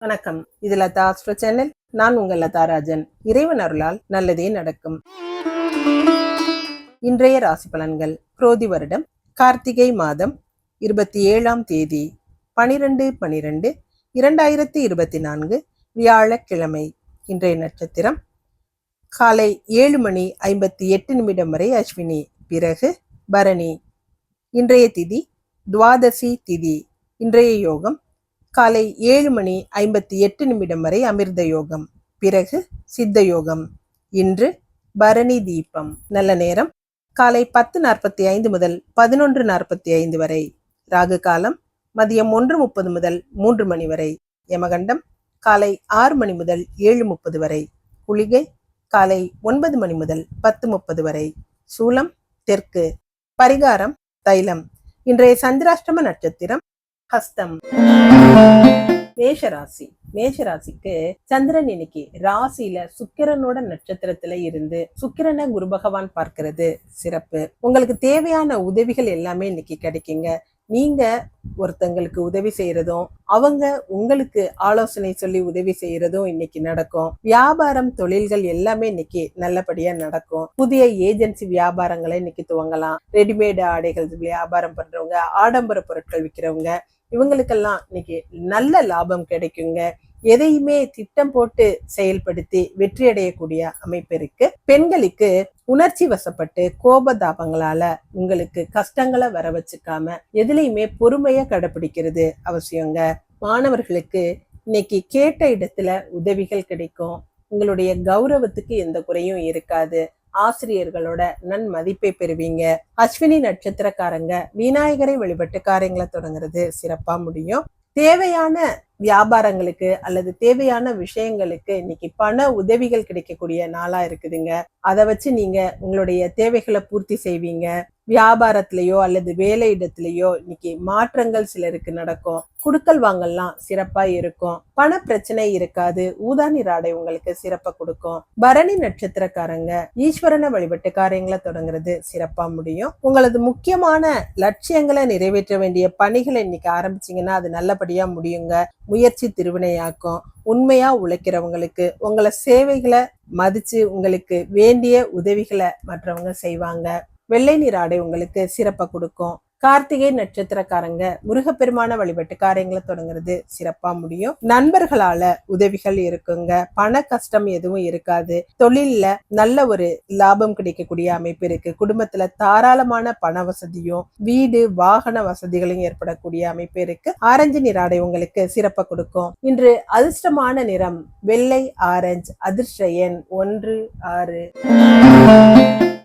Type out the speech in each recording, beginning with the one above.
வணக்கம். இது Latha astro channel நான் உங்கள் லதா ராஜன். இறைவன் அருளால் நல்லதே நடக்கும். இன்றைய ராசி பலன்கள். குரோதி வருடம் கார்த்திகை மாதம் இருபத்தி ஏழாம் தேதி பனிரெண்டு பனிரெண்டு இரண்டாயிரத்தி இருபத்தி நான்கு வியாழக்கிழமை. இன்றைய நட்சத்திரம் காலை ஏழு மணி ஐம்பத்தி எட்டு நிமிடம் வரை அஸ்வினி. பிறகு பரணி. இன்றைய திதி துவாதசி திதி. இன்றைய யோகம் காலை ஏழு மணி ஐம்பத்தி எட்டு நிமிடம் வரை அமிர்த யோகம். பிறகு சித்த யோகம். இன்று பரணி தீபம். நல்ல நேரம். காலை பத்து நாற்பத்தி ஐந்து முதல் பதினொன்று நாற்பத்தி ஐந்து வரை. ராகு காலம் மதியம் ஒன்று முப்பது முதல் மூன்று மணி வரை. யமகண்டம் காலை ஆறு மணி முதல் ஏழு முப்பது வரை. குளிகை காலை ஒன்பது மணி முதல் பத்து முப்பது வரை. சூலம் தெற்கு. பரிகாரம் தைலம். இன்றைய சந்திராஷ்டம நட்சத்திரம் ஹஸ்தம் மேஷராசி. மேஷராசிக்கு சந்திரன் இன்னைக்கு ராசியில சுக்கிரனோட நட்சத்திரத்துல இருந்து சுக்கிரனை குரு பகவான் பார்க்கிறது. சிறப்பு. உங்களுக்கு தேவையான உதவிகள் எல்லாமே இன்னைக்கு கிடைக்குங்க. நீங்க ஒருத்தங்களுக்கு உதவி செய்யறதும் அவங்க உங்களுக்கு ஆலோசனை சொல்லி உதவி செய்யறதும் இன்னைக்கு நடக்கும். வியாபாரம் தொழில்கள் எல்லாமே இன்னைக்கு நல்லபடியா நடக்கும். புதிய ஏஜென்சி வியாபாரங்களை இன்னைக்கு துவங்கலாம். ரெடிமேடு ஆடைகள் வியாபாரம் பண்றவங்க ஆடம்பர பொருட்கள் விற்கிறவங்க இவங்களுக்கெல்லாம் இன்னைக்கு நல்ல லாபம் கிடைக்குங்க. எதையுமே திட்டம் போட்டு செயல்படுத்தி வெற்றி அடையக்கூடிய அமைப்பு இருக்கு. பெண்களுக்கு உணர்ச்சி வசப்பட்டு கோபதாபங்களால உங்களுக்கு கஷ்டங்களை வர வச்சுக்காம எதுலையுமே பொறுமைய கடைபிடிக்கிறது அவசியங்க. மாணவர்களுக்கு இன்னைக்கு கேட்ட இடத்துல உதவிகள் கிடைக்கும். உங்களுடைய கௌரவத்துக்கு எந்த குறையும் இருக்காது. ஆசிரியர்களோட நன் மதிப்பை பெறுவீங்க. அஸ்வினி நட்சத்திரக்காரங்க விநாயகரை வழிபட்டு காரியங்களை தொடங்குறது சிறப்பா முடியும். தேவையான வியாபாரங்களுக்கு அல்லது தேவையான விஷயங்களுக்கு இன்னைக்கு பண உதவிகள் கிடைக்கக்கூடிய நாளா இருக்குதுங்க. அதை வச்சு நீங்க உங்களுடைய தேவைகளை பூர்த்தி செய்வீங்க. வியாபாரத்திலேயோ அல்லது வேலை இடத்துலயோ இன்னைக்கு மாற்றங்கள் சிலருக்கு நடக்கும். குடுக்கல் வாங்கல்லாம் சிறப்பா இருக்கும். பண பிரச்சனை இருக்காது ஊதானி ராடை உங்களுக்கு சிறப்பா கொடுக்கும். பரணி நட்சத்திரக்காரங்க ஈஸ்வரனை வழிபட்டு காரியங்களை தொடங்குறது சிறப்பா முடியும். உங்களது முக்கியமான லட்சியங்களை நிறைவேற்ற வேண்டிய பணிகளை இன்னைக்கு ஆரம்பிச்சீங்கன்னா அது நல்லபடியா முடியுங்க. முயற்சி திருவினையாக்கும். உண்மையா உழைக்கிறவங்களுக்கு உங்களை சேவைகளை மதிச்சு உங்களுக்கு வேண்டிய உதவிகளை மற்றவங்க செய்வாங்க. வெள்ளை நீர் ஆடை உங்களுக்கு சிறப்பை கொடுக்கும். கார்த்திகை நட்சத்திரக்காரங்க முருகப்பெருமான வழிபட்டு காரியங்களை தொடங்குறது சிறப்பா முடியும். நண்பர்களால உதவிகள் இருக்குங்க. பண கஷ்டம் எதுவும் இருக்காது. தொழில்ல நல்ல ஒரு லாபம் கிடைக்கக்கூடிய அமைப்பு இருக்கு. குடும்பத்துல தாராளமான பண வசதியும் வீடு வாகன வசதிகளும் ஏற்படக்கூடிய அமைப்பு இருக்கு. ஆரஞ்சு நிறாடை உங்களுக்கு சிறப்பை கொடுக்கும். இன்று அதிர்ஷ்டமான நிறம் வெள்ளை ஆரஞ்சு அதிர்ஷ்ட எண் ஒன்று ஆறு.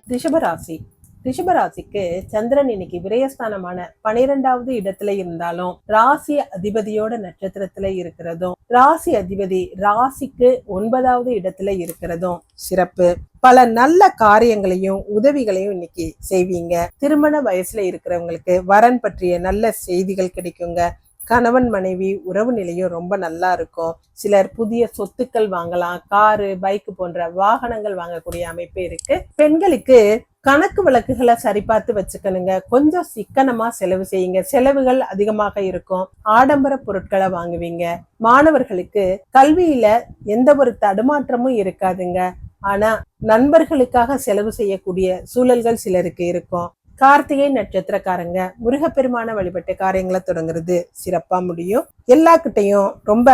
ரிஷபராசி. ரிஷபராசிக்கு சந்திரன் இன்னைக்கு விரயஸ்தானமான பனிரெண்டாவது இடத்துல இருந்தாலும் ராசி அதிபதியோட நட்சத்திரத்துல இருக்கிறதும் ராசி அதிபதி ராசிக்கு ஒன்பதாவது இடத்துல இருக்கிறதும் சிறப்பு. பல நல்ல காரியங்களையும் உதவிகளையும் இன்னைக்கு செய்வீங்க. திருமண வயசுல இருக்கிறவங்களுக்கு வரன் பற்றிய நல்ல செய்திகள் கிடைக்குங்க. கணவன் மனைவி உறவு நிலையும் ரொம்ப நல்லா இருக்கும். சிலர் புதிய சொத்துக்கள் வாங்கலாம். காரு பைக் போன்ற வாகனங்கள் வாங்கக்கூடிய அமைப்பு இருக்கு. பெண்களுக்கு கணக்கு வழக்குகளை சரிபார்த்து வச்சுக்கணுங்க. கொஞ்சம் சிக்கனமா செலவு செய்யுங்க. செலவுகள் அதிகமாக இருக்கும். ஆடம்பர பொருட்களை வாங்குவீங்க. மாணவர்களுக்கு கல்வியில எந்த ஒரு தடுமாற்றமும் இருக்காதுங்க. ஆனா நண்பர்களுக்காக செலவு செய்யக்கூடிய சூழல்கள் சிலருக்கு இருக்கும். கார்த்திகை நட்சத்திரக்காரங்க முருகப்பெருமான வழிபட்டு காரியங்களை தொடங்குறது சிறப்பா முடியும். எல்லாக்கிட்டையும் ரொம்ப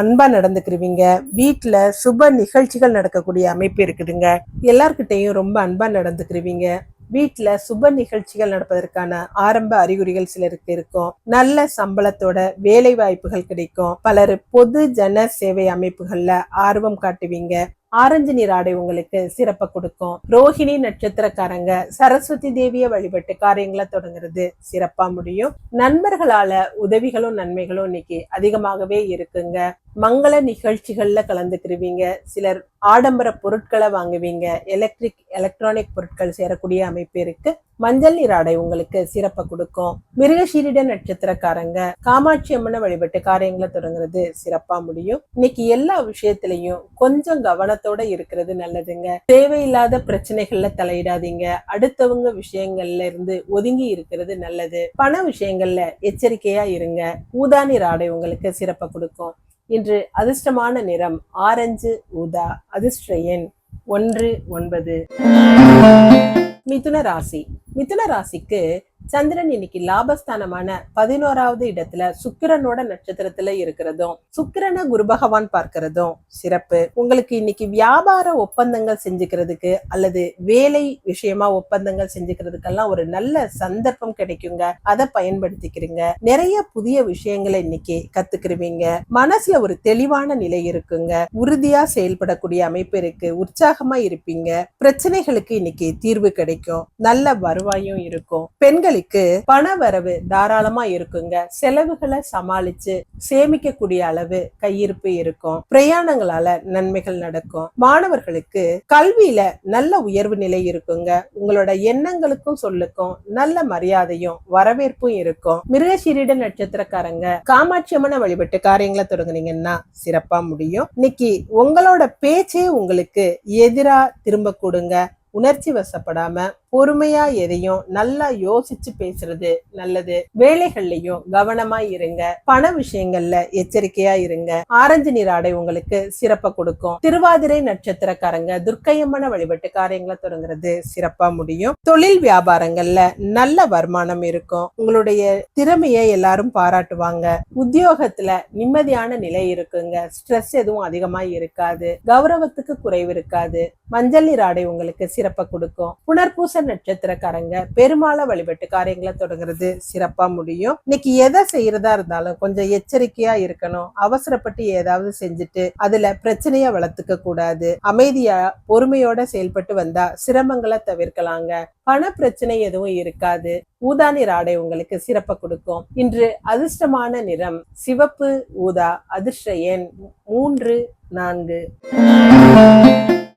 அன்பா நடந்துக்கிருவீங்க. வீட்டுல சுப நிகழ்ச்சிகள் நடக்கக்கூடிய அமைப்பு இருக்குதுங்க. எல்லார்கிட்டையும் ரொம்ப அன்பா நடந்துக்கிருவீங்க. வீட்டுல சுப நிகழ்ச்சிகள் நடப்பதற்கான ஆரம்ப அறிகுறிகள் சிலருக்கு இருக்கும். நல்ல சம்பளத்தோட வேலை வாய்ப்புகள் கிடைக்கும். பலர் பொது ஜன சேவை அமைப்புகள்ல ஆர்வம் காட்டுவீங்க. ஆரஞ்சு நீர் ஆடை உங்களுக்கு சிறப்பை கொடுக்கும். ரோஹிணி நட்சத்திரக்காரங்க சரஸ்வதி தேவிய வழிபட்டு காரியங்களை தொடங்குறது சிறப்பா முடியும். நண்பர்களால உதவிகளும் நன்மைகளும் இன்னைக்கு அதிகமாகவே இருக்குங்க. மங்கள நிகழ்ச்சிகள்ல கலந்துக்கிருவீங்க. சிலர் ஆடம்பர பொருட்களை வாங்குவீங்க. எலக்ட்ரிக் எலக்ட்ரானிக் பொருட்கள் சேரக்கூடிய அமைப்பு இருக்கு. மஞ்சள் நீர் ஆடை உங்களுக்கு சிறப்பை கொடுக்கும். மிருகசீரிட நட்சத்திரக்காரங்க காமாட்சி அம்மனை வழிபட்டு காரியங்களை தொடங்குறது சிறப்பா முடியும். இன்னைக்கு எல்லா விஷயத்திலையும் கொஞ்சம் கவனத்தோட இருக்கிறது நல்லதுங்க. தேவையில்லாத பிரச்சனைகள்ல தலையிடாதீங்க. அடுத்தவங்க விஷயங்கள்ல இருந்து ஒதுங்கி இருக்கிறது நல்லது. பண விஷயங்கள்ல எச்சரிக்கையா இருங்க. ஊதானி ஆடை உங்களுக்கு சிறப்பை கொடுக்கும். இன்று அதிர்ஷ்டமான நிறம் ஆரஞ்சு ஊதா அதிர்ஷ்ட எண் ஒன்று ஒன்பது. மிதுன ராசி. மிதுன ராசிக்கு சந்திரன் இன்னைக்கு லாபஸ்தானமான பதினோராவது இடத்துல சுக்கிரனோட நட்சத்திரத்துல இருக்கிறதும் சுக்கிரனை குரு பகவான் பார்க்கிறதும் சிறப்பு. உங்களுக்கு இன்னைக்கு வியாபார ஒப்பந்தங்கள் செஞ்சுக்கிறதுக்கு அல்லது வேலை விஷயமா ஒப்பந்தங்கள் செஞ்சுக்கிறதுக்கெல்லாம் ஒரு நல்ல சந்தர்ப்பம் கிடைக்குங்க. அதை பயன்படுத்திக்கிறீங்க. நிறைய புதிய விஷயங்களை இன்னைக்கு கத்துக்கிருவீங்க. மனசுல ஒரு தெளிவான நிலை இருக்குங்க. உறுதியா செயல்படக்கூடிய அமைப்பு இருக்கு. உற்சாகமா இருப்பீங்க. பிரச்சனைகளுக்கு இன்னைக்கு தீர்வு கிடைக்கும். நல்ல வருவாயும் இருக்கும். பெண்கள் பெண்களுக்கு பண வரவு தாராளமா இருக்குங்க. செலவுகளை சமாளிச்சு சேமிக்கக்கூடிய அளவு கையிருப்பு இருக்கும். பிரயாணங்களால நன்மைகள் நடக்கும். மாணவர்களுக்கு கல்வியில நல்ல உயர்வு நிலை இருக்குங்க. உங்களோட எண்ணங்களுக்கும் சொல்லுக்கும் நல்ல மரியாதையும் வரவேற்பும் இருக்கும். மிருகசீரிட நட்சத்திரக்காரங்க காமாட்சி வழிபட்டு காரியங்களை தொடங்குனீங்கன்னா சிறப்பா முடியும். இன்னைக்கு உங்களோட பேச்சே உங்களுக்கு எதிரா திரும்ப கொடுங்க. உணர்ச்சி வசப்படாம பொறுமையா எதையும் நல்லா யோசிச்சு பேசுறது நல்லது. வேலைகள்லயும் கவனமா இருங்க. பண விஷயங்கள்ல எச்சரிக்கையா இருங்க. ஆரஞ்சு நீர் ஆடை உங்களுக்கு சிறப்ப கொடுக்கும். திருவாதிரை நட்சத்திரக்காரங்க துர்க்கையம்மன வழிபட்டு காரியங்களை தொடங்குறது சிறப்பா முடியும். தொழில் வியாபாரங்கள்ல நல்ல வருமானம் இருக்கும். உங்களுடைய திறமையை எல்லாரும் பாராட்டுவாங்க. உத்தியோகத்துல நிம்மதியான நிலை இருக்குங்க. ஸ்ட்ரெஸ் எதுவும் அதிகமா இருக்காது. கௌரவத்துக்கு குறைவு இருக்காது. மஞ்சள் நீர் ஆடை உங்களுக்கு சிறப்ப கொடுக்கும். புனர்பூச நட்சத்திரக்காரங்க பெருமாளை வழிபட்டு காரியங்களை தொடங்குறது சிறப்பா முடியும். இன்னைக்கு எதை செய்யறதா இருந்தாலும் கொஞ்சம் எச்சரிக்கையா இருக்கணும். அவசரப்பட்டு ஏதாவது செஞ்சுட்டு அதுல பிரச்சனைய வளர்த்துக்க கூடாது. அமைதியா பொறுமையோட செயல்பட்டு வந்தா சிரமங்களை தவிர்க்கலாங்க. பண பிரச்சனை எதுவும் இருக்காது. ஊதா நிற ஆடை உங்களுக்கு சிறப்ப கொடுக்கும். இன்று அதிர்ஷ்டமான நிறம் சிவப்பு ஊதா அதிர்ஷ்ட எண் மூன்று நான்கு.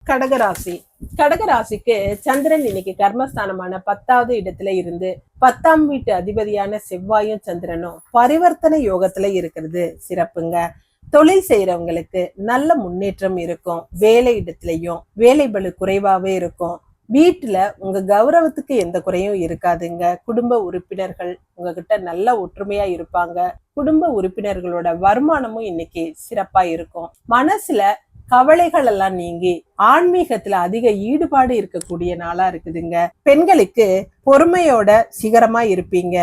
கடகராசி. கடகராசிக்கு சந்திரன் இன்னைக்கு கர்மஸ்தானமான பத்தாவது இடத்துல இருந்து பத்தாம் வீட்டு அதிபதியான செவ்வாயும் சந்திரனும் பரிவர்த்தனை யோகத்துல இருக்கிறது. சிறப்புங்க. தொழில் செய்யறவங்களுக்கு நல்ல முன்னேற்றம் இருக்கும். வேலை இடத்துலயும் வேலை பலு குறைவாவே இருக்கும். வீட்டுல உங்க கௌரவத்துக்கு எந்த குறையும் இருக்காதுங்க. குடும்ப உறுப்பினர்கள் உங்ககிட்ட நல்ல ஒற்றுமையா இருப்பாங்க. குடும்ப உறுப்பினர்களோட வருமானமும் இன்னைக்கு சிறப்பா இருக்கும். மனசுல கவலைகள் எல்லாம் நீங்கி ஆன்மீகத்துல அதிக ஈடுபாடு இருக்கக்கூடிய நாளா இருக்குதுங்க. பெண்களுக்கு பொறுமையோட சிகரமா இருப்பீங்க.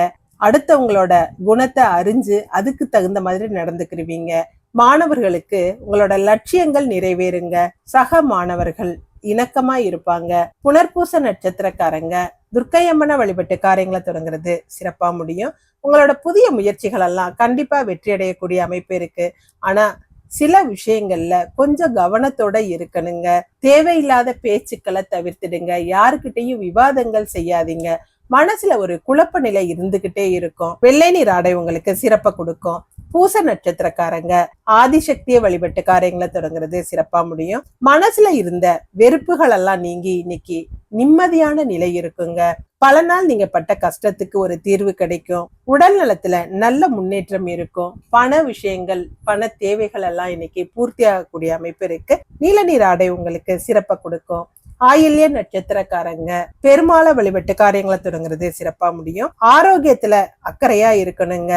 அடுத்தவங்களோட குணத்தை அறிஞ்சு அதுக்கு தகுந்த மாதிரி நடந்துக்கிருவீங்க. மாணவர்களுக்கு உங்களோட லட்சியங்கள் நிறைவேறுங்க. சக மாணவர்கள் இணக்கமா இருப்பாங்க. புனர்பூச நட்சத்திரக்காரங்க துர்க்கையம்மனை வழிபட்டு காரியங்களை தொடங்குறது சிறப்பா முடியும். உங்களோட புதிய முயற்சிகள் எல்லாம் கண்டிப்பா வெற்றி அடையக்கூடிய அமைப்பு இருக்கு. ஆனா சில விஷயங்கள்ல கொஞ்சம் கவனத்தோட இருக்கணுங்க. தேவையில்லாத பேச்சுக்களை தவிர்த்துடுங்க. யாருக்கிட்டையும் விவாதங்கள் செய்யாதீங்க. மனசுல ஒரு குழப்ப நிலை இருந்துகிட்டே இருக்கும். வெள்ளை நீர் ஆடை உங்களுக்கு சிறப்ப கொடுக்கும். பூச நட்சத்திரக்காரங்க ஆதிசக்தியை வழிபட்டு காரியங்களை தொடங்குறது சிறப்பா முடியும். மனசுல இருந்த வெறுப்புகள் எல்லாம் நீங்கி இன்னைக்கு நிம்மதியான நிலை இருக்குங்க. பல நாள் நீங்க பட்ட கஷ்டத்துக்கு ஒரு தீர்வு கிடைக்கும். உடல் நலத்துல நல்ல முன்னேற்றம் இருக்கும். பண விஷயங்கள் பண தேவைகள் எல்லாம் இன்னைக்கு பூர்த்தி ஆகக்கூடிய அமைப்பு இருக்கு. நீல நீர் ஆடை உங்களுக்கு சிறப்பை கொடுக்கும். ஆயில்ய நட்சத்திரக்காரங்க பெருமாளை வழிபட்டு காரியங்களை தொடங்குறது சிறப்பா முடியும். ஆரோக்கியத்துல அக்கறையா இருக்கணுங்க.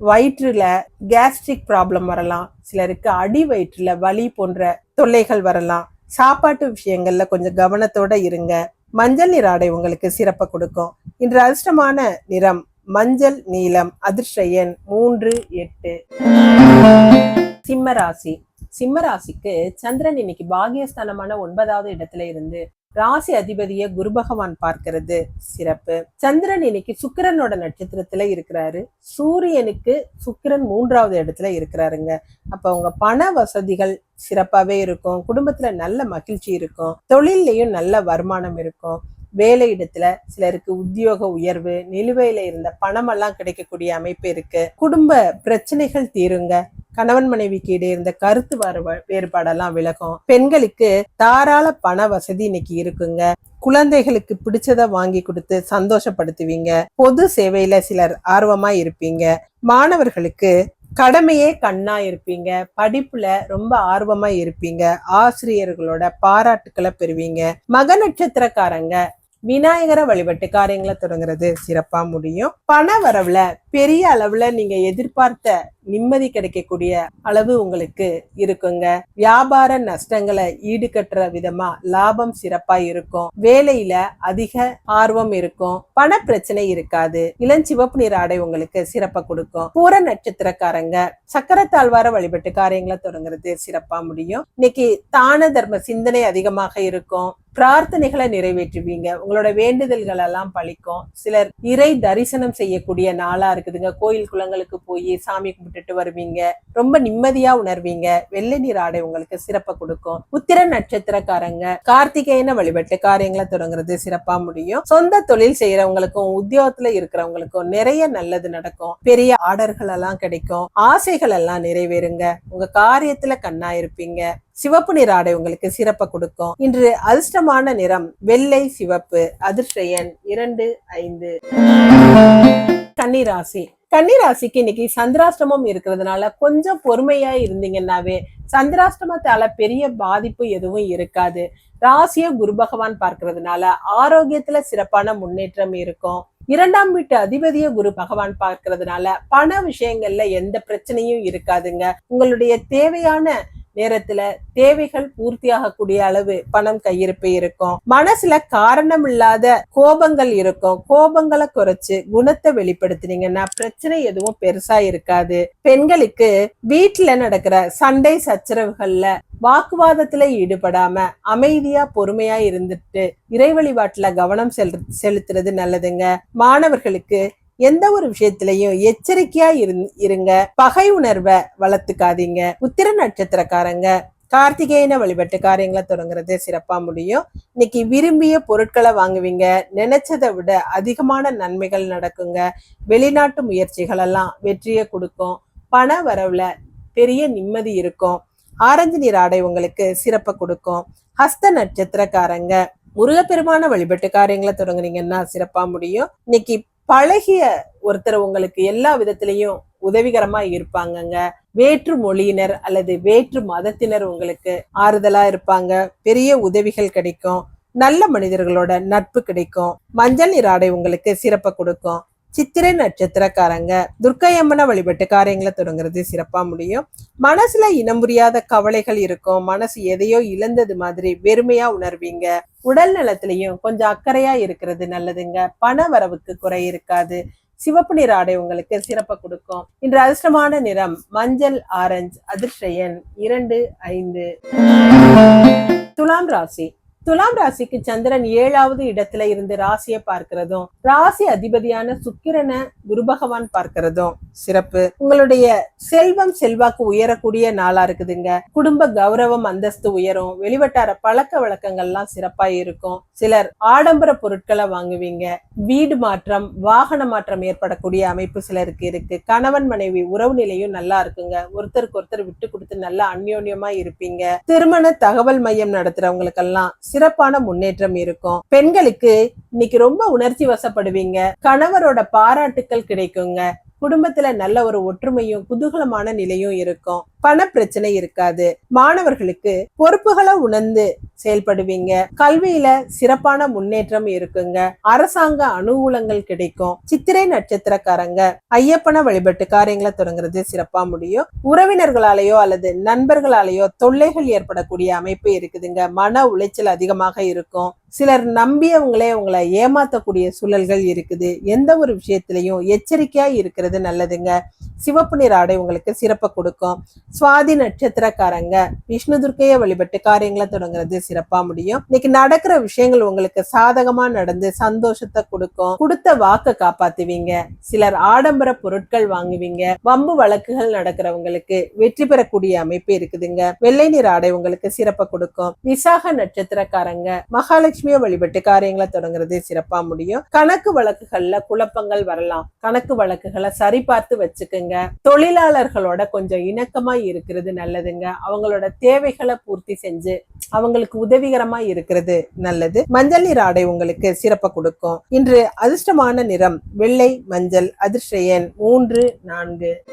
வயிற்றுல கேஸ்ட்ரிக் ப்ராப்ளம் வரலாம். சிலருக்கு அடி வயிற்றுல வலி போன்ற தொல்லைகள் வரலாம். சாப்பாட்டு விஷயங்கள்ல கொஞ்சம் கவனத்தோட இருங்க. மஞ்சள் நிற ஆடை உங்களுக்கு சிறப்ப கொடுக்கும். இன்று அதிர்ஷ்டமான நிறம் மஞ்சள் நீலம் அதிர்ஷ்ட எண் மூன்று எட்டு. சிம்மராசி சிம்மராசிக்கு சந்திரன் இன்னைக்கு பாகியஸ்தானமான ஒன்பதாவது இடத்துல இருந்து ராசி அதிபதிய குரு பகவான் பார்க்கிறது சிறப்பு. சந்திரன் இன்னைக்கு சுக்கிரனோட நட்சத்திரத்துல இருக்கிறாரு. சூரியனுக்கு சுக்கிரன் மூன்றாவது இடத்துல இருக்கிறாருங்க. அப்ப உங்க பண வசதிகள் சிறப்பாவே இருக்கும். குடும்பத்துல நல்ல மகிழ்ச்சி இருக்கும். தொழிலையும் நல்ல வருமானம் இருக்கும். வேலை இடத்துல சிலருக்கு உத்தியோக உயர்வு நிலுவையில இருந்த பணமெல்லாம் கிடைக்கக்கூடிய அமைப்பு இருக்கு. குடும்ப பிரச்சனைகள் தீருங்க. கணவன் மனைவிக்கு இடையே இருந்த கருத்து வேறுபாடெல்லாம் விலகும். பெண்களுக்கு தாராள பண வசதி இன்னைக்கு இருக்குங்க. குழந்தைகளுக்கு பிடிச்சத வாங்கி கொடுத்து சந்தோஷப்படுத்துவீங்க. பொது சேவையில சிலர் ஆர்வமா இருப்பீங்க. மாணவர்களுக்கு கடமையே கண்ணா இருப்பீங்க. படிப்புல ரொம்ப ஆர்வமா இருப்பீங்க. ஆசிரியர்களோட பாராட்டுக்களை பெறுவீங்க. மக நட்சத்திரக்காரங்க விநாயகரை வழிபட்டு காரியங்களை தொடங்குறது சிறப்பா முடியும். பண வரவுல பெரிய அளவுல நீங்க எதிர்பார்த்த நிம்மதி கிடைக்கக்கூடிய அளவு உங்களுக்கு இருக்குங்க. வியாபார நஷ்டங்களை ஈடுகட்டுற விதமா லாபம் சிறப்பா இருக்கும். வேலையில அதிக ஆர்வம் இருக்கும். பண பிரச்சனை இருக்காது இளஞ்சிவப்பு நிற ஆடை உங்களுக்கு சிறப்பா கொடுக்கும். பூர நட்சத்திரக்காரங்க சக்கரத்தாழ்வார வழிபட்டு காரியங்களை தொடங்குறது சிறப்பா முடியும். இன்னைக்கு தான தர்ம சிந்தனை அதிகமாக இருக்கும். பிரார்த்தனைகளை நிறைவேற்றுவீங்க. உங்களோட வேண்டுதல்கள் எல்லாம் பழிக்கும். சிலர் இறை தரிசனம் செய்யக்கூடிய நாளா இருக்குதுங்க. கோயில் குளங்களுக்கு போய் சாமி கும்பிட்டுட்டு வருவீங்க. ரொம்ப நிம்மதியா உணர்வீங்க. வெள்ளை நீர் ஆடை உங்களுக்கு சிறப்பை கொடுக்கும். உத்திர நட்சத்திரக்காரங்க கார்த்திகேயன வழிபட்டு காரியங்களை தொடங்குறது சிறப்பா முடியும். சொந்த தொழில் செய்யறவங்களுக்கும் உத்தியோகத்துல இருக்கிறவங்களுக்கும் நிறைய நல்லது நடக்கும். பெரிய ஆர்டர்கள் எல்லாம் கிடைக்கும். ஆசைகள் எல்லாம் நிறைவேறுங்க. உங்க காரியத்துல கண்ணா இருப்பீங்க. சிவப்பு நிற ஆடை உங்களுக்கு சிறப்பை கொடுக்கும். இன்று அதிர்ஷ்டமான நிறம் வெள்ளை சிவப்பு அதிர்ஷ்டயன் இரண்டு ஐந்து. கன்னிராசி கன்னிராசிக்கு இன்னைக்கு சந்திராஷ்டமம் இருக்கிறதுனால கொஞ்சம் பொறுமையா இருந்தீங்கன்னாவே சந்திராஷ்டமத்தால பெரிய பாதிப்பு எதுவும் இருக்காது. ராசிய குரு பகவான் பார்க்கறதுனால ஆரோக்கியத்துல சிறப்பான முன்னேற்றம் இருக்கும். இரண்டாம் வீட்டு அதிபதிய குரு பகவான் பார்க்கறதுனால பண விஷயங்கள்ல எந்த பிரச்சனையும் இருக்காதுங்க. உங்களுடைய தேவையான நேரத்துல தேவைகள் பூர்த்தியாகக்கூடிய அளவு பணம் கையிருப்பு இருக்கும். மனசுல காரணம் இல்லாத கோபங்கள் இருக்கும். கோபங்களை குறைச்சு குணத்தை வெளிப்படுத்தினீங்கன்னா பிரச்சனை எதுவும் பெருசா இருக்காது. பெண்களுக்கு வீட்டுல நடக்கிற சண்டை சச்சரவுகள்ல வாக்குவாதத்துல ஈடுபடாம அமைதியா பொறுமையா இருந்துட்டு இறை வழிபாட்டுல கவனம் செல் செலுத்துறது நல்லதுங்க. மாணவர்களுக்கு எந்த ஒரு விஷயத்திலையும் எச்சரிக்கையா இருந்- இருங்க. பகை உணர்வை வளர்த்துக்காதீங்க. உத்திர நட்சத்திரக்காரங்க கார்த்திகேயன வழிபட்டு காரியங்களை தொடங்குறது சிறப்பா முடியும். இன்னைக்கு விரும்பிய பொருட்களை வாங்குவீங்க. நினைச்சதை விட அதிகமான நன்மைகள் நடக்குங்க. வெளிநாட்டு முயற்சிகள் எல்லாம் வெற்றியை கொடுக்கும். பண வரவுல பெரிய நிம்மதி இருக்கும். ஆரஞ்சு நீர் ஆடை உங்களுக்கு சிறப்பை கொடுக்கும். ஹஸ்த நட்சத்திரக்காரங்க முருகப்பெருமான வழிபட்டு காரியங்களை தொடங்குனீங்கன்னா சிறப்பா முடியும். இன்னைக்கு பழகிய ஒருத்தர் உங்களுக்கு எல்லா விதத்திலையும் உதவிகரமா இருப்பாங்கங்க. வேற்று மொழியினர் அல்லது வேற்று மதத்தினர் உங்களுக்கு ஆறுதலா இருப்பாங்க. பெரிய உதவிகள் கிடைக்கும். நல்ல மனிதர்களோட நட்பு கிடைக்கும். மஞ்சள் நீர் ஆடை உங்களுக்கு சிறப்பை கொடுக்கும். சித்திரை நட்சத்திரக்காரங்க. துர்க்கையம்மனை வழிபட்டு காரியங்களை தொடங்குறது சிறப்பா முடியும். மனசுல இனம் புரியாத கவலைகள் இருக்கும். மனசு எதையோ இழந்தது மாதிரி வெறுமையா உணர்வீங்க. உடல் நலத்திலையும் கொஞ்சம் அக்கறையா இருக்கிறது நல்லதுங்க. பண வரவுக்கு குறை இருக்காது. சிவப்பு நிற ஆடை உங்களுக்கு சிறப்பை கொடுக்கும். இன்று அதிர்ஷ்டமான நிறம் மஞ்சள் ஆரஞ்சு அதிர்ஷயன் இரண்டு ஐந்து. துலாம் ராசி. துலாம் ராசிக்கு சந்திரன் ஏழாவது இடத்துல இருந்து ராசியை பார்க்கிறதும் ராசி அதிபதியான சுக்கிரனை குரு பகவான் பார்க்கிறதும் சிறப்பு. உங்களுடைய செல்வம் செல்வாக்கு உயரக்கூடிய நாளா இருக்குதுங்க. குடும்ப கௌரவம் அந்தஸ்து உயரும். வெளிவட்டார பழக்க வழக்கங்கள்லாம் சிறப்பா இருக்கும். சிலர் ஆடம்பர பொருட்களை வாங்குவீங்க. வீடு மாற்றம் வாகன மாற்றம் ஏற்படக்கூடிய அமைப்பு சிலருக்கு இருக்கு. கணவன் மனைவி உறவு நிலையும் நல்லா இருக்குங்க. ஒருத்தருக்கு ஒருத்தர் விட்டு கொடுத்து நல்லா அந்யோன்யமா இருப்பீங்க. திருமண தகவல் மையம் நடத்துறவங்களுக்கெல்லாம் சிறப்பான முன்னேற்றம் இருக்கும். பெண்களுக்கு இன்னைக்கு ரொம்ப உணர்ச்சி வசப்படுவீங்க. கணவரோட பாராட்டுக்கள் கிடைக்குங்க. குடும்பத்துல நல்ல ஒரு ஒற்றுமையும் குதூகலமான நிலையும் இருக்கும். பண பிரச்சனை இருக்காது. மாணவர்களுக்கு பொறுப்புகளை உணர்ந்து செயல்படுவீங்க. கல்வியில சிறப்பான முன்னேற்றம் இருக்குங்க. அரசாங்க அனுகூலங்கள் கிடைக்கும். சித்திரை நட்சத்திரக்காரங்க ஐயப்பன வழிபட்டு காரியங்களை தொடங்குறது சிறப்பா முடியும். உறவினர்களாலேயோ அல்லது நண்பர்களாலேயோ தொல்லைகள் ஏற்படக்கூடிய அமைப்பு இருக்குதுங்க. மன உளைச்சல் அதிகமாக இருக்கும். சிலர் நம்பியவங்களே உங்களை ஏமாத்தக்கூடிய சூழல்கள் இருக்குது. எந்த ஒரு விஷயத்திலையும் எச்சரிக்கையா இருக்கிறது நல்லதுங்க. சிவப்பு நிற ஆடை உங்களுக்கு சிறப்பை கொடுக்கும். சுவாதி நட்சத்திரக்காரங்க விஷ்ணு துர்க்கையை வழிபட்டு காரியங்களை தொடங்குறது சிறப்பா முடியும். இன்னைக்கு நடக்கிற விஷயங்கள் உங்களுக்கு சாதகமா நடந்து சந்தோஷத்தை கொடுக்கும். கொடுத்த வாக்க காப்பாத்துவீங்க. சிலர் ஆடம்பர பொருட்கள் வாங்குவீங்க. வம்பு வழக்குகள் நடக்கிறவங்களுக்கு வெற்றி பெறக்கூடிய அமைப்பு இருக்குதுங்க. வெள்ளை நிற ஆடை உங்களுக்கு சிறப்பை கொடுக்கும். விசாக நட்சத்திரக்காரங்க மகாலட்சுமியை வழிபட்டு காரியங்களை தொடங்குறது சிறப்பா முடியும். கணக்கு வழக்குகள்ல குழப்பங்கள் வரலாம். கணக்கு வழக்குகளை சரிபார்த்து வச்சுக்கோங்க. தொழிலாளர்களோட கொஞ்சம் இணக்கமா இருக்கிறது நல்லதுங்க. அவங்களோட தேவைகளை பூர்த்தி செஞ்சு அவங்களுக்கு உதவிகரமா இருக்கிறது நல்லது. மஞ்சள் நிற ஆடை உங்களுக்கு சிறப்பை கொடுக்கும். இன்று அதிர்ஷ்டமான நிறம் வெள்ளை மஞ்சள் அதிர்ஷ்ட எண் மூன்று நான்கு.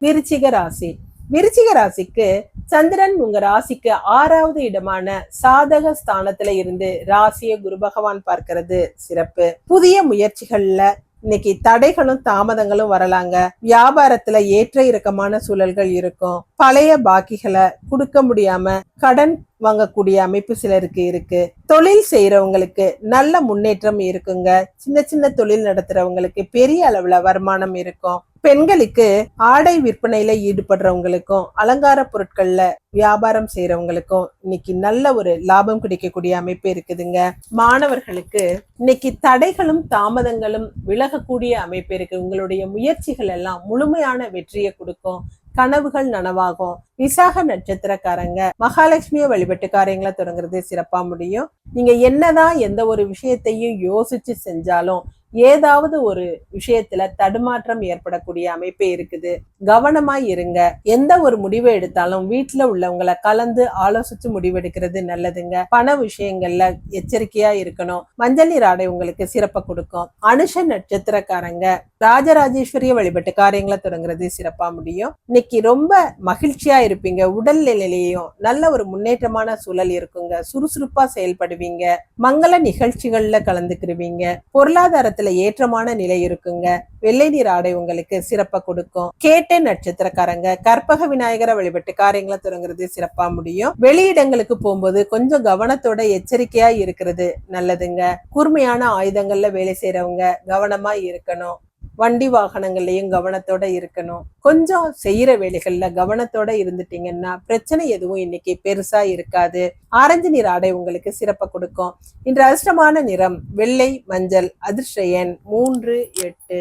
விருச்சிக ராசி. விருச்சிக ராசிக்கு சந்திரன் உங்க ராசிக்கு ஆறாவது இடமான சாதக ஸ்தானத்துல இருந்து ராசிய குரு பகவான் பார்க்கிறது சிறப்பு. புதிய முயற்சிகள்ல இன்னைக்கு தடைகளும் தாமதங்களும் வரலாங்க. வியாபாரத்துல ஏற்ற இறக்கமான சூழல்கள் இருக்கும். பழைய பாக்கிகளை கொடுக்க முடியாம கடன் வாங்கக்கூடிய அமைப்பு சிலருக்கு இருக்கு. தொழில் செய்யறவங்களுக்கு நல்ல முன்னேற்றம் இருக்குங்க. சின்ன சின்ன தொழில் நடத்துறவங்களுக்கு பெரிய அளவுல வருமானம் இருக்கும். பெண்களுக்கு ஆடை விற்பனையில ஈடுபடுறவங்களுக்கும் அலங்கார பொருட்கள்ல வியாபாரம் செய்யறவங்களுக்கும் இன்னைக்கு நல்ல ஒரு லாபம் கிடைக்கக்கூடிய அமைப்பு இருக்குதுங்க. மாணவர்களுக்கு இன்னைக்கு தடைகளும் தாமதங்களும் விலகக்கூடிய அமைப்பு இருக்கு. உங்களுடைய முயற்சிகள் எல்லாம் முழுமையான வெற்றியை கொடுக்கும். கனவுகள் நனவாகும். விசாக நட்சத்திரக்காரங்க மகாலட்சுமிய வழிபட்டுக்காரங்களை தொடங்குறது சிறப்பா முடியும். நீங்க என்னதான் எந்த ஒரு விஷயத்தையும் யோசிச்சு செஞ்சாலும் ஏதாவது ஒரு விஷயத்துல தடுமாற்றம் ஏற்படக்கூடிய அமைப்பு இருக்குது. கவனமா இருங்க. எந்த ஒரு முடிவை எடுத்தாலும் வீட்டுல உள்ளவங்களை கலந்து ஆலோசிச்சு முடிவெடுக்கிறது நல்லதுங்க. பண விஷயங்கள்ல எச்சரிக்கையா இருக்கணும். மஞ்சள் நீர் ஆடை உங்களுக்கு சிறப்பை கொடுக்கும். அனுஷ நட்சத்திரக்காரங்க ராஜராஜேஸ்வரிய வழிபட்டு காரியங்களை தொடங்குறது சிறப்பா முடியும். இன்னைக்கு ரொம்ப மகிழ்ச்சியா இருப்பீங்க. உடல் நிலையிலையும் நல்ல ஒரு முன்னேற்றமான சூழல் இருக்குங்க. சுறுசுறுப்பா செயல்படுவீங்க. மங்கள நிகழ்ச்சிகள்ல கலந்துக்கிருவீங்க. பொருளாதார பொருளாதாரத்துல ஏற்றமான நிலை இருக்குங்க. வெள்ளை நீர் ஆடை உங்களுக்கு சிறப்பை கொடுக்கும். கேட்டை நட்சத்திரக்காரங்க கற்பக விநாயகரை வழிபட்டு காரியங்களை தொடங்குறது சிறப்பா முடியும். வெளியிடங்களுக்கு போகும்போது கொஞ்சம் கவனத்தோட எச்சரிக்கையா இருக்கிறது நல்லதுங்க. கூர்மையான ஆயுதங்கள்ல வேலை செய்யறவங்க கவனமா இருக்கணும். வண்டி வாகனங்கள்லையும் கவனத்தோட இருக்கணும். கொஞ்சம் செய்யற வேலைகள்ல கவனத்தோட இருந்துட்டீங்கன்னா பிரச்சனை எதுவும் இன்னைக்கு பெருசா இருக்காது. ஆரஞ்சு நிற ஆடை உங்களுக்கு சிறப்பை கொடுக்கும். இன்று அதிர்ஷ்டமான நிறம் வெள்ளை மஞ்சள் அதிர்ஷ்ட எண் மூன்று எட்டு.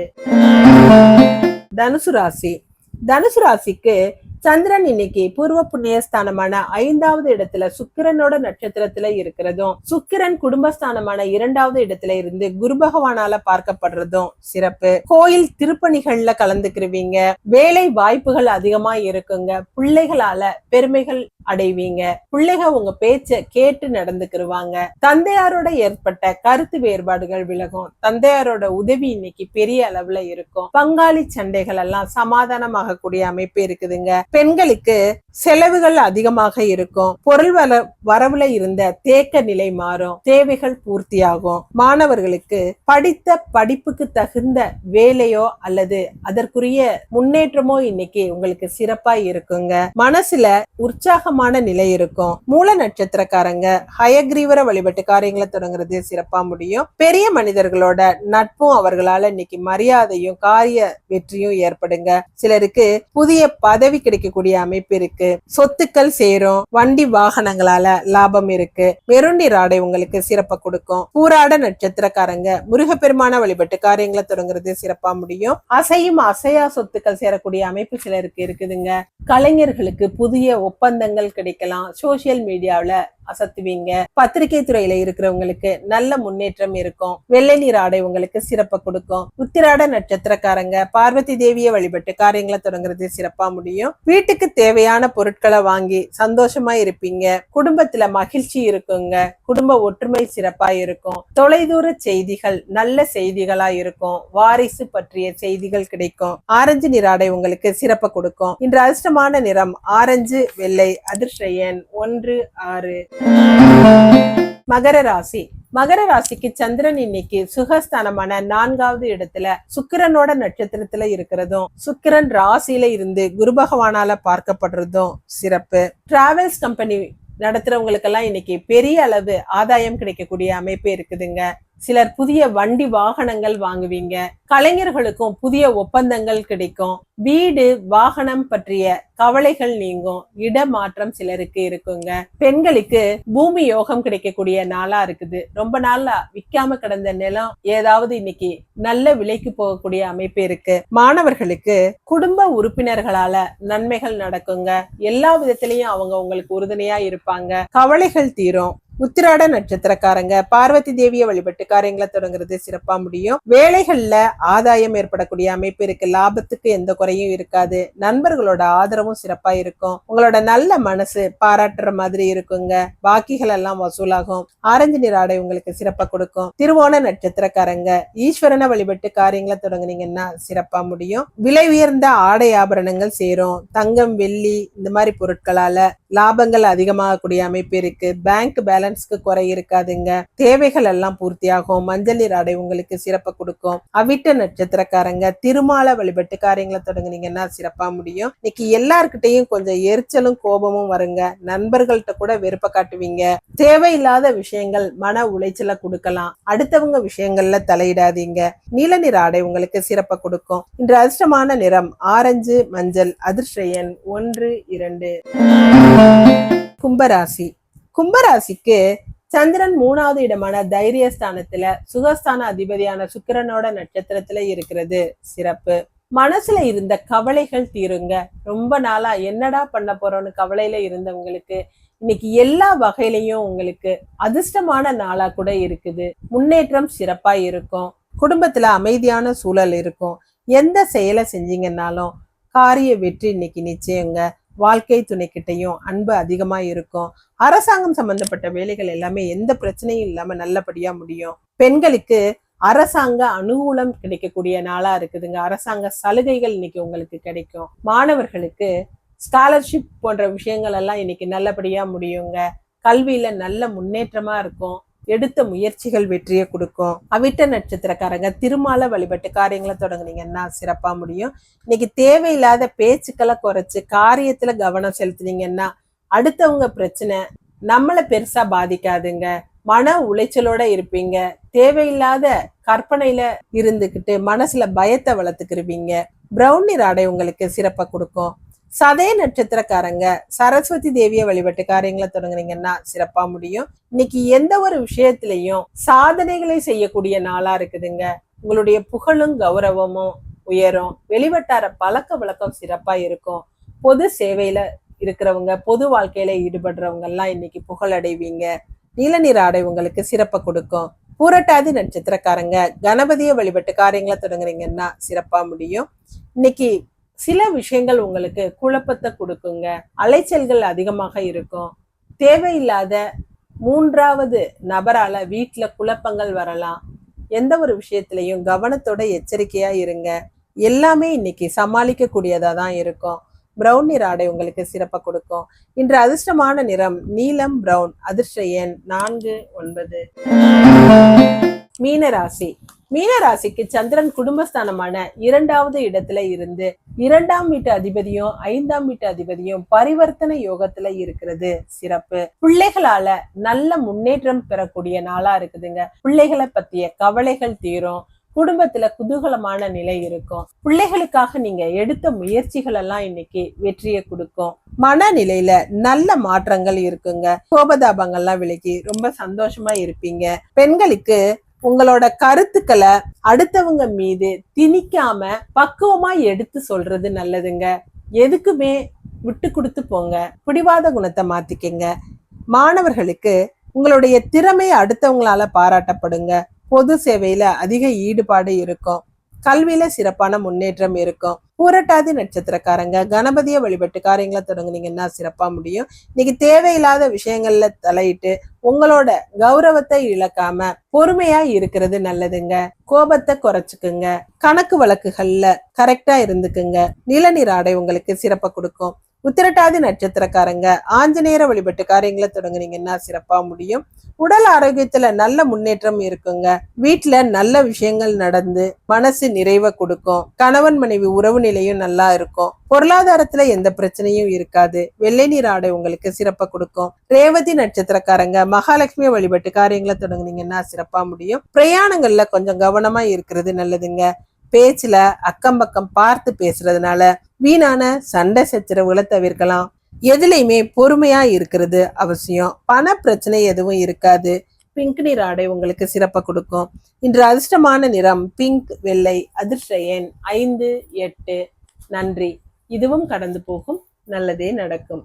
தனுசு ராசி. தனுசு ராசிக்கு சந்திரன் இன்னைக்கு பூர்வ புண்ணியஸ்தானமான ஐந்தாவது இடத்துல சுக்கிரனோட நட்சத்திரத்துல இருக்கிறதும் சுக்கிரன் குடும்பஸ்தானமான இரண்டாவது இடத்துல இருந்து குரு பகவானால பார்க்கப்படுறதும் சிறப்பு. கோயில் திருப்பணிகள்ல கலந்துக்கிருவீங்க. வேலை வாய்ப்புகள் அதிகமா இருக்குங்க. பிள்ளைகளால பெருமைகள் அடைவீங்க. பிள்ளைக உங்க பேச்ச கேட்டு நடந்துக்கிருவாங்க. தந்தையாரோட ஏற்பட்ட கருத்து வேறுபாடுகள் விலகும். தந்தையாரோட உதவி இன்னைக்கு பெரிய அளவுல இருக்கும். பங்காளி சண்டைகள் எல்லாம் சமாதானமாக கூடிய அமைப்பு இருக்குதுங்க. பெண்களுக்கு செலவுகள் அதிகமாக இருக்கும். பொருள் வர வரவுல இருந்த தேக்க நிலை மாறும். தேவைகள் பூர்த்தியாகும். மாணவர்களுக்கு படித்த படிப்புக்கு தகுந்த வேலையோ அல்லது அதற்குரிய முன்னேற்றமோ இன்னைக்கு உங்களுக்கு சிறப்பா இருக்குங்க. மனசுல உற்சாகமான நிலை இருக்கும். மூல நட்சத்திரக்காரங்க ஹயக்ரீவர வழிபட்டு காரியங்களை தொடங்குறது சிறப்பா முடியும். பெரிய மனிதர்களோட நட்பும் அவர்களால இன்னைக்கு மரியாதையும் காரிய வெற்றியும் ஏற்படுங்க. சிலருக்கு புதிய பதவி கிடைக்கக்கூடிய அமைப்பு இருக்கு. சொத்துக்கள் சேரும். வண்டி வாகனங்களால லாபம் இருக்கு. மெருண்டி ராடை உங்களுக்கு சிறப்பை கொடுக்கும். பூராட நட்சத்திரக்காரங்க முருகப்பெருமான வழிபட்டு காரியங்களை தொடங்குறது சிறப்பா முடியும். அசையும் அசையா சொத்துக்கள் சேரக்கூடிய அமைப்பு சிலருக்கு இருக்குதுங்க. கலைஞர்களுக்கு புதிய ஒப்பந்தங்கள் கிடைக்கலாம். சோசியல் மீடியாவில் அசத்துவீங்க. பத்திரிகை துறையில இருக்கிறவங்களுக்கு நல்ல முன்னேற்றம் இருக்கும். வெள்ளை நீர் ஆடை உங்களுக்கு சிறப்பை கொடுக்கும். உத்திராட நட்சத்திரக்காரங்க பார்வதி தேவியை வழிபட்டு காரியங்களை தொடங்குறது சிறப்பா முடியும். வீட்டுக்கு தேவையான பொருட்களை வாங்கி சந்தோஷமா இருப்பீங்க. குடும்பத்துல மகிழ்ச்சி இருக்குங்க. குடும்ப ஒற்றுமை சிறப்பா இருக்கும். தொலைதூர செய்திகள் நல்ல செய்திகளா இருக்கும். வாரிசு பற்றிய செய்திகள் கிடைக்கும். ஆரஞ்சு நிற ஆடை உங்களுக்கு சிறப்பை கொடுக்கும். இன்று அதிர்ஷ்டமான நிறம் ஆரஞ்சு வெள்ளை அதிர்ஷ்ட எண் ஒன்று ஆறு. மகர ராசி. மகர ராசிக்கு சந்திரன் இன்னைக்கு சுகஸ்தானமான நான்காவது இடத்துல சுக்கிரனோட நட்சத்திரத்துல இருக்கிறதும் சுக்கிரன் ராசியில இருந்து குரு பகவானால பார்க்கப்படுறதும் சிறப்பு. டிராவல்ஸ் கம்பெனி நடத்துறவங்களுக்கெல்லாம் இன்னைக்கு பெரிய அளவு ஆதாயம் கிடைக்கக்கூடிய அமைப்பு இருக்குதுங்க. சிலர் புதிய வண்டி வாகனங்கள் வாங்குவீங்க. கலைஞர்களுக்கும் புதிய ஒப்பந்தங்கள் கிடைக்கும். வீடு வாகனம் பற்றிய கவலைகள் நீங்கும். இடமாற்றம் சிலருக்கு இருக்குங்க. பெண்களுக்கு பூமி யோகம் கிடைக்கக்கூடிய நாளா இருக்குது. ரொம்ப நாளா விற்காம கிடந்த நிலம் ஏதாவது இன்னைக்கு நல்ல விலைக்கு போகக்கூடிய அமைப்பு இருக்கு. மாணவர்களுக்கு குடும்ப உறுப்பினர்களால நன்மைகள் நடக்குங்க. எல்லா விதத்திலையும் அவங்க உங்களுக்கு உறுதுணையா இருப்பாங்க. கவலைகள் தீரும். உத்திராட நட்சத்திரக்காரங்க. பார்வதி தேவிய வழிபட்டு காரியங்களை தொடங்குறது சிறப்பா முடியும். வேலைகள்ல ஆதாயம் ஏற்படக்கூடிய அமைப்பு இருக்கு. லாபத்துக்கு எந்த குறையும் இருக்காது. நண்பர்களோட ஆதரவும் சிறப்பா இருக்கும். உங்களோட நல்ல மனசு பாராட்டுற மாதிரி இருக்குங்க. பாக்கிகள் எல்லாம் வசூலாகும். ஆரஞ்சு நிற ஆடை உங்களுக்கு சிறப்பா கொடுக்கும். திருவோண நட்சத்திரக்காரங்க. ஈஸ்வரனை வழிபட்டு காரியங்களை தொடங்குனீங்கன்னா சிறப்பா முடியும். விலை உயர்ந்த ஆடை ஆபரணங்கள் சேரும். தங்கம் வெள்ளி இந்த மாதிரி பொருட்களால லாபங்கள் அதிகமாகக்கூடிய அமைப்பு இருக்கு. பேங்க் பேலன்ஸ்க்கு குறை இருக்காதுங்க. தேவைகள் எல்லாம் பூர்த்தியாகும். மஞ்சள் நீர் ஆடை உங்களுக்கு சிறப்பை கொடுக்கும். அவிட்ட நட்சத்திரக்காரங்க திருமால வழிபட்டு காரியங்களை தொடங்குனீங்கன்னா சிறப்பா முடியும். இன்னைக்கு எல்லார்கிட்டையும் கொஞ்சம் எரிச்சலும் கோபமும் வருங்க. நண்பர்கள்ட்ட கூட வெறுப்ப காட்டுவீங்க. தேவையில்லாத விஷயங்கள் மன உளைச்சலை கொடுக்கலாம். அடுத்தவங்க விஷயங்கள்ல தலையிடாதீங்க. நீல நிற ஆடை உங்களுக்கு சிறப்பை கொடுக்கும். இன்று அதிர்ஷ்டமான நிறம் ஆரஞ்சு மஞ்சள் அதிர்ஷ்ட எண் ஒன்று இரண்டு. கும்பராசி. கும்பராசிக்கு சந்திரன் மூணாவது இடமான தைரியஸ்தானத்துல சுகஸ்தான அதிபதியான சுக்கிரனோட நட்சத்திரத்துல இருக்கிறது. சிறப்பு. மனசுல இருந்த கவலைகள் தீருங்க. ரொம்ப நாளா என்னடா பண்ண போறோம்னு கவலையில இருந்தவங்களுக்கு இன்னைக்கு எல்லா வகையிலையும் உங்களுக்கு அதிர்ஷ்டமான நாளா கூட இருக்குது. முன்னேற்றம் சிறப்பா இருக்கும். குடும்பத்துல அமைதியான சூழல் இருக்கும். எந்த செயலை செஞ்சீங்கன்னாலும் காரிய வெற்றி இன்னைக்கு நிச்சயங்க. வாழ்க்கை துணைக்கிட்டையும் அன்பு அதிகமா இருக்கும். அரசாங்கம் சம்பந்தப்பட்ட வேலைகள் எல்லாமே எந்த பிரச்சனையும் இல்லாம நல்லபடியா முடியும். பெண்களுக்கு அரசாங்க அனுகூலம் கிடைக்கக்கூடிய நாளா இருக்குதுங்க. அரசாங்க சலுகைகள் இன்னைக்கு உங்களுக்கு கிடைக்கும். மாணவர்களுக்கு ஸ்காலர்ஷிப் போன்ற விஷயங்கள் எல்லாம் இன்னைக்கு நல்லபடியா முடியுங்க. கல்வியில நல்ல முன்னேற்றமா இருக்கும். எடுத்த முயற்சிகள் வெற்றியை கொடுக்கும். அவிட்ட நட்சத்திரக்காரங்க திருமால வழிபட்டு காரியங்களை தொடங்குனீங்கன்னா சிறப்பா முடியும். இன்னைக்கு தேவையில்லாத பேச்சுக்களை குறைச்சு காரியத்துல கவனம் செலுத்துனீங்கன்னா அடுத்தவங்க பிரச்சனை நம்மள பெருசா பாதிக்காதுங்க. மன உளைச்சலோட இருப்பீங்க. தேவையில்லாத கற்பனையில இருந்துகிட்டு மனசுல பயத்தை வளர்த்துக்கிருவீங்க. பிரவுன் நிற ஆடை உங்களுக்கு சிறப்பா கொடுக்கும். சதய நட்சத்திரக்காரங்க சரஸ்வதி தேவியை வழிபட்டு காரியங்களை தொடங்குனீங்கன்னா சிறப்பா முடியும். இன்னைக்கு எந்த ஒரு விஷயத்திலையும் சாதனைகளை செய்யக்கூடிய நாளா இருக்குதுங்க. உங்களுடைய புகழும் கௌரவமும் உயரும். வெளிவட்டார பழக்க வழக்கம் சிறப்பா இருக்கும். பொது சேவையில இருக்கிறவங்க பொது வாழ்க்கையில ஈடுபடுறவங்க எல்லாம் இன்னைக்கு புகழ் அடைவீங்க. நீல நிற ஆடை உங்களுக்கு சிறப்பை கொடுக்கும். பூரட்டாதி நட்சத்திரக்காரங்க கணபதியை வழிபட்டு காரியங்களை தொடங்குறீங்கன்னா சிறப்பா முடியும். இன்னைக்கு சில விஷயங்கள் உங்களுக்கு குழப்பத்தை கொடுக்குங்க. அலைச்சல்கள் அதிகமாக இருக்கும். தேவையில்லாத மூன்றாவது நபரால வீட்டில் குழப்பங்கள் வரலாம். எந்த ஒரு விஷயத்திலையும் கவனத்தோட எச்சரிக்கையா இருங்க. எல்லாமே இன்னைக்கு சமாளிக்க கூடியதா தான் இருக்கும். பிரவுன் நிற ஆடை உங்களுக்கு சிறப்பாக கொடுக்கும். இன்று அதிர்ஷ்டமான நிறம் நீலம் பிரவுன் அதிர்ஷ்ட எண் நான்கு ஒன்பது. மீனராசி மீனராசிக்கு சந்திரன் குடும்பஸ்தானமான இரண்டாவது இடத்துல இருந்து இரண்டாம் வீட்டு அதிபதியும் ஐந்தாம் வீட்டு அதிபதியும் பரிவர்த்தனை யோகத்துல இருக்கிறது. சிறப்பு. பிள்ளைகளால நல்ல முன்னேற்றம் பெறக்கூடிய நாளா இருக்குதுங்க. பிள்ளைகளை பத்திய கவலைகள் தீரும். குடும்பத்துல குதூகலமான நிலை இருக்கும். பிள்ளைகளுக்காக நீங்க எடுத்த முயற்சிகள் எல்லாம் இன்னைக்கு வெற்றியை கொடுக்கும். மனநிலையில நல்ல மாற்றங்கள் இருக்குங்க. கோபதாபங்கள்லாம் விலகி ரொம்ப சந்தோஷமா இருப்பீங்க. பெண்களுக்கு உங்களோட கருத்துக்களை அடுத்தவங்க மீது திணிக்காம பக்குவமா எடுத்து சொல்றது நல்லதுங்க. எதுக்குமே விட்டு கொடுத்து போங்க. பிடிவாத குணத்தை மாத்திக்கங்க. மாணவர்களுக்கு உங்களுடைய திறமை அடுத்தவங்களால பாராட்டப்படுங்க. பொது சேவையில அதிக ஈடுபாடு இருக்கும். கல்வியில சிறப்பான முன்னேற்றம் இருக்கும். புரட்டாதி நட்சத்திரக்காரங்க. கணபதியை வழிபட்டு காரியங்களை தொடங்குனீங்கன்னா சிறப்பாக முடியும். இன்னைக்கு தேவையில்லாத விஷயங்கள்ல தலையிட்டு உங்களோட கௌரவத்தை இழக்காம பொறுமையா இருக்கிறது நல்லதுங்க. கோபத்தை குறைச்சுக்குங்க. கணக்கு வழக்குகள்ல கரெக்டா இருந்துக்குங்க. நிலநீர் ஆடை உங்களுக்கு சிறப்பை கொடுக்கும். உத்திரட்டாதி நட்சத்திரக்காரங்க. ஆஞ்சநேயர வழிபட்டு காரியங்களை தொடங்குனீங்கன்னா சிறப்பா முடியும். உடல் ஆரோக்கியத்துல நல்ல முன்னேற்றம் இருக்குங்க. வீட்டுல நல்ல விஷயங்கள் நடந்து மனசு நிறைவை கொடுக்கும். கணவன் மனைவி உறவு நிலையும் நல்லா இருக்கும். பொருளாதாரத்துல எந்த பிரச்சனையும் இருக்காது. வெள்ளை நீர் ஆடை உங்களுக்கு சிறப்பை கொடுக்கும். ரேவதி நட்சத்திரக்காரங்க மகாலட்சுமியை வழிபட்டு காரியங்களை தொடங்குனீங்கன்னா சிறப்பா முடியும். பிரயாணங்கள்ல கொஞ்சம் கவனமா இருக்கிறது நல்லதுங்க. பேச்சுல அக்கம் பக்கம் பார்த்து பேசுறதுனால வீணான சண்டை சச்சரவுகளை தவிர்க்கலாம். எதுலையுமே பொறுமையா இருக்கிறது அவசியம். பண பிரச்சனை எதுவும் இருக்காது. பிங்க் நிற ஆடை உங்களுக்கு சிறப்பை கொடுக்கும். இன்று அதிர்ஷ்டமான நிறம் பிங்க் வெள்ளை அதிர்ஷ்ட எண் ஐந்து எட்டு. நன்றி. இதுவும் கடந்து போகும். நல்லதே நடக்கும்.